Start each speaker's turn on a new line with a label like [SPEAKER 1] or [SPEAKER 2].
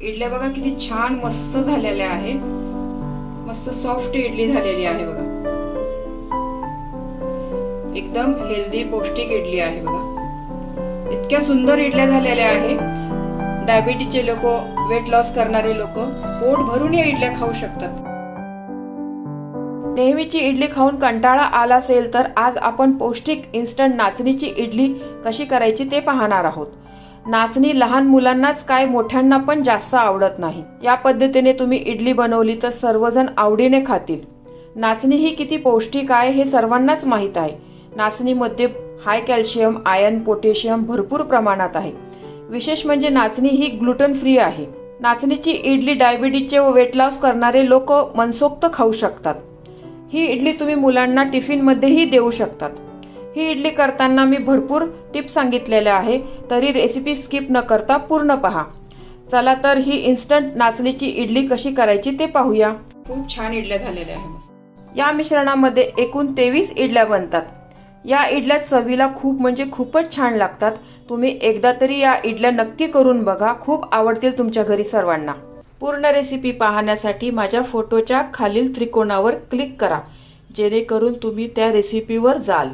[SPEAKER 1] इडल्या बघा किती छान मस्त झालेल्या आहे मस्त सॉफ्ट इडली झालेली आहे बघा. एकदम हेल्दी पौष्टिक इडली आहे बघा. इतक्या सुंदर इडल्या झालेल्या आहे डायबिटीजचे लोक वेट लॉस करणारे लोक पोट भरून या इडल्या खाऊ शकतात. नेहमीची इडली खाऊन कंटाळा आला असेल तर आज आपण पौष्टिक इन्स्टंट नाचणीची इडली कशी करायची ते पाहणार आहोत. नाचणी लहान मुलांनाच काय मोठ्यांना पण जास्त आवडत नाही. या पद्धतीने तुम्ही इडली बनवली तर सर्वजण आवडीने खातील. नाचणी ही किती पौष्टिक आहे हे सर्वांनाच माहीत आहे. नाचणीमध्ये हाय कॅल्शियम आयर्न पोटॅशियम भरपूर प्रमाणात आहे. विशेष म्हणजे नाचणी ही ग्लुटन फ्री आहे. नाचणीची इडली डायबिटीजचे व वेट लॉस करणारे लोक मनसोक्त खाऊ शकतात. ही इडली तुम्ही मुलांना टिफिनमध्येही देऊ शकतात. ही इडली करताना मी भरपूर टिप्स सांगितलेल्या आहे. तरी रेसिपी स्किप न करता पूर्ण पहा. चला तर ही इन्स्टंट नाचणीची इडली कशी करायची ते पाहूया. खूप छान इडल्या झालेल्या आहे मस्त या मिश्रणामध्ये एकूण तेवीस इडल्या बनतात. या इडल्या चवीला खूप म्हणजे खूपच छान लागतात. तुम्ही एकदा तरी या इडल्या नक्की करून बघा. खूप आवडतील तुमच्या घरी सर्वांना. पूर्ण रेसिपी पाहण्यासाठी माझ्या फोटोच्या खालील त्रिकोणावर क्लिक करा. जेणेकरून तुम्ही त्या रेसिपीवर जाल.